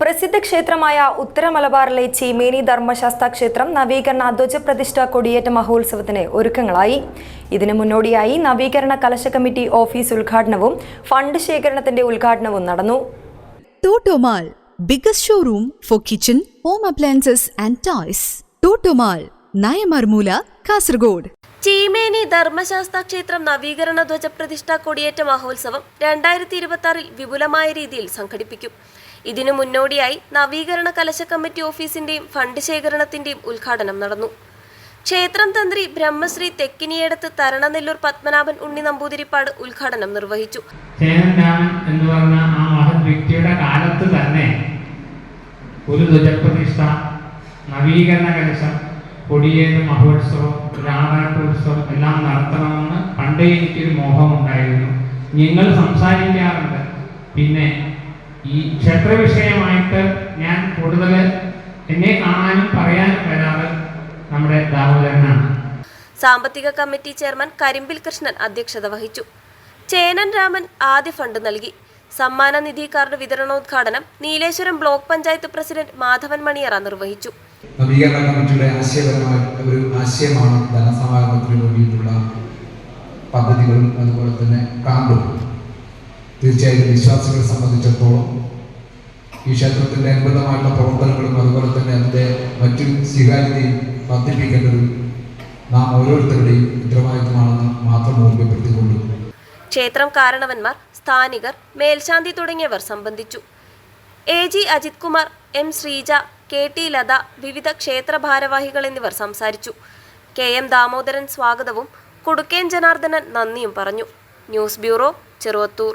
പ്രസിദ്ധ ക്ഷേത്രമായ ഉത്തര മലബാറിലെ ചീമേനി ധർമ്മശാസ്ത്ര ക്ഷേത്രം നവീകരണ ധ്വജപ്രതിഷ്ഠ കൊടിയേറ്റ മഹോത്സവത്തിന് ഒരുക്കങ്ങളായി ഇതിനു മുന്നോടിയായി നവീകരണ കലശ കമ്മിറ്റി ഓഫീസ് ഉദ്ഘാടനവും ഫണ്ട് ശേഖരണത്തിന്റെ ഉദ്ഘാടനവും നടന്നു Totomal biggest showroom for kitchen home appliances and toys. Totomal, Nayamarmoola Kasargod. Cheemeni Dharmasastha ക്ഷേത്രം നവീകരണ ധ്വജ പ്രതിഷ്ഠ കൊടിയേറ്റ മഹോത്സവം രണ്ടായിരത്തി ഇരുപത്തി ആറിൽ വിപുലമായ രീതിയിൽ സംഘടിപ്പിക്കും. ഇതിനു മുന്നോടിയായി നവീകരണ കലശ കമ്മിറ്റി ഓഫീസിന്റെയും ഫണ്ട് ശേഖരണത്തിന്റെയും ഉദ്ഘാടനം നടന്നു. ക്ഷേത്രം തന്ത്രി ബ്രഹ്മശ്രീ തെക്കിനിയടത്ത് തരണനെല്ലൂർ പത്മനാഭൻ ഉണ്ണി നമ്പൂതിരിപ്പാട് ഉദ്ഘാടനം നിർവഹിച്ചു. എന്ന് പറഞ്ഞ ആ മഹത് വ്യക്തിയുടെ കാലത്ത് തന്നെ ഒരു ധ്വജപ്രതിഷ്ഠ നവീകരണ കലശം കൊടിയേറ് മഹോത്സവം രാധാട്ടോത്സവം എല്ലാം നടത്തണമെന്ന് പണ്ടേ എനിക്കൊരു മോഹമുണ്ടായിരുന്നു. നിങ്ങൾ സംസാരിക്കാറുണ്ട്. പിന്നെ ഈ ക്ഷേത്ര വിഷയമായിട്ട് ഞാൻ കൂടുതൽ എന്നെ കാണാനും പറയാനും വരാറ് നമ്മുടെ ദാമോദരനാണ്. സാമ്പത്തിക കമ്മിറ്റി ചെയർമാൻ കരിമ്പിൽ കൃഷ്ണൻ അധ്യക്ഷത വഹിച്ചു. ചേനൻ രാമൻ ആദ്യ ഫണ്ട് നൽകി. സമ്മാന നിധി കാർഡ് വിതരണോദ്ഘാടനം നീലേശ്വരം ബ്ലോക്ക് പഞ്ചായത്ത് പ്രസിഡന്റ് മാധവൻ മണിയറ നിർവഹിച്ചു. നവീകരണ കമ്മിറ്റിയുടെ ആശയപരമായ ഒരു ആശയമാണ് ധനസമാഹരണത്തിന് വേണ്ടിയിട്ടുള്ള പദ്ധതികളും അതുപോലെ തന്നെ കാമ്പും തീർച്ചയായും വിശ്വാസികളെ സംബന്ധിച്ചിടത്തോളം ഈ ക്ഷേത്രത്തിന്റെ അനുബന്ധമായിട്ടുള്ള പ്രവർത്തനങ്ങളും അതുപോലെ തന്നെ അതിന്റെ മറ്റു സ്വീകാര്യതയും വർദ്ധിപ്പിക്കേണ്ടത് നാം ഓരോരുത്തരുടെയും ഉത്തരവാദിത്തമാണെന്ന് മാത്രം ഓർമ്മപ്പെടുത്തിക്കൊണ്ടു ക്ഷേത്രം കാരണവന്മാർ സ്ഥാനികർ മേൽശാന്തി തുടങ്ങിയവർ സംബന്ധിച്ചു. A G Ajith Kumar M Sreeja K T Latha വിവിധ ക്ഷേത്ര ഭാരവാഹികൾ എന്നിവർ സംസാരിച്ചു. കെ എം ദാമോദരൻ സ്വാഗതവും കുടുക്കേൻ ജനാർദ്ദനൻ നന്ദിയും പറഞ്ഞു. News bureau Cheruvathur.